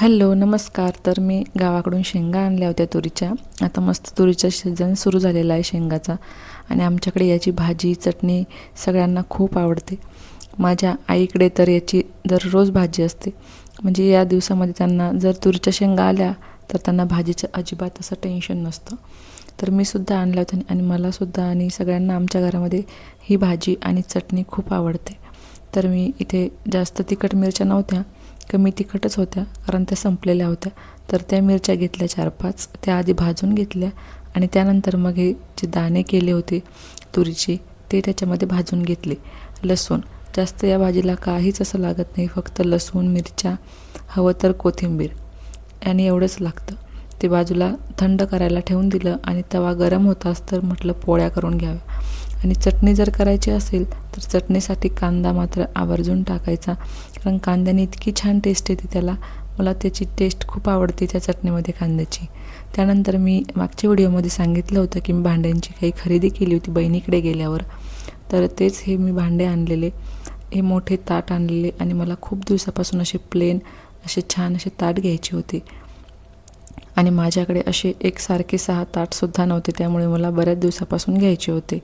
Hello नमस्कार. तर मी गावाकडून शेंगा आणल्या होत्या तुरीच्या. आता मस्त तुरीचा सीझन सुरू झालेला आहे शेंगाचा. आणि आमच्याकडे याची भाजी चटणी सगळ्यांना खूप आवडते. माझ्या आईकडे तर याची दररोज भाजी असते. म्हणजे या दिवसामध्ये त्यांना जर तुरीच्या शेंगा आल्या तर त्यांना भाजीचं अजिबात असं टेन्शन नसतं. तर मी सुद्धा आणल्या होत्या आणि मलासुद्धा आणि सगळ्यांना आमच्या घरामध्ये ही भाजी आणि चटणी खूप आवडते. तर मी इथे जास्त तिखट मिरच्या नव्हत्या कमी तिखटच होत्या कारण त्या संपलेल्या होत्या. तर त्या मिरच्या घेतल्या चार पाच त्या आधी भाजून घेतल्या आणि त्यानंतर मग हे जे दाणे केले होते तुरीचे ते त्याच्यामध्ये भाजून घेतले. लसूण. जास्त या भाजीला काहीच असं लागत नाही फक्त लसूण मिरच्या हवं तर कोथिंबीर. आणि एवढंच लागतं. ते बाजूला थंड करायला ठेवून दिलं आणि तवा गरम होताच तर म्हटलं पोळ्या करून घ्याव्या. आणि चटणी जर करायची असेल तर चटणीसाठी कांदा मात्र आवर्जून टाकायचा. कारण कांद्याने इतकी छान टेस्ट येते त्याला. मला त्याची टेस्ट खूप आवडते त्या चटणीमध्ये कांद्याची. त्यानंतर मी मागच्या व्हिडिओमध्ये सांगितलं होतं की मी भांड्यांची काही खरेदी केली होती बहिणीकडे गेल्यावर. तर तेच हे मी भांडे आणलेले. हे मोठे ताट आणलेले आणि मला खूप दिवसापासून असे प्लेन असे छान असे ताट घ्यायचे होते. आणि माझ्याकडे असे एकसारखे सहा ताटसुद्धा नव्हते त्यामुळे मला बऱ्याच दिवसापासून घ्यायचे होते.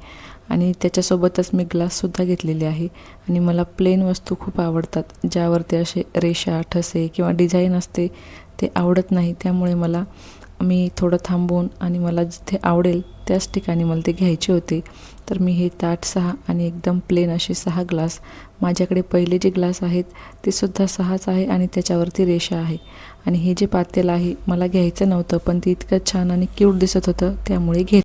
आणि त्याच्यासोबतच मी ग्लाससुद्धा घेतलेले आहे. आणि मला प्लेन वस्तू खूप आवडतात ज्यावरती असे रेषा ठसे किंवा डिझाईन असते ते आवडत नाही. त्यामुळे मला मी थोडं थांबून आणि मला जिथे आवडेल त्याच ठिकाणी मला ते घ्यायचे होते. तर मी हे ताट सहा आणि एकदम प्लेन असे सहा ग्लास माझ्याकडे पहिले जे ग्लास आहेत ते सुद्धा सहाच आहे आणि त्याच्यावरती रेषा आहे. आणि हे जे पातेलं आहे मला घ्यायचं नव्हतं पण ते इतकं छान आणि क्यूट दिसत होतं त्यामुळे घेत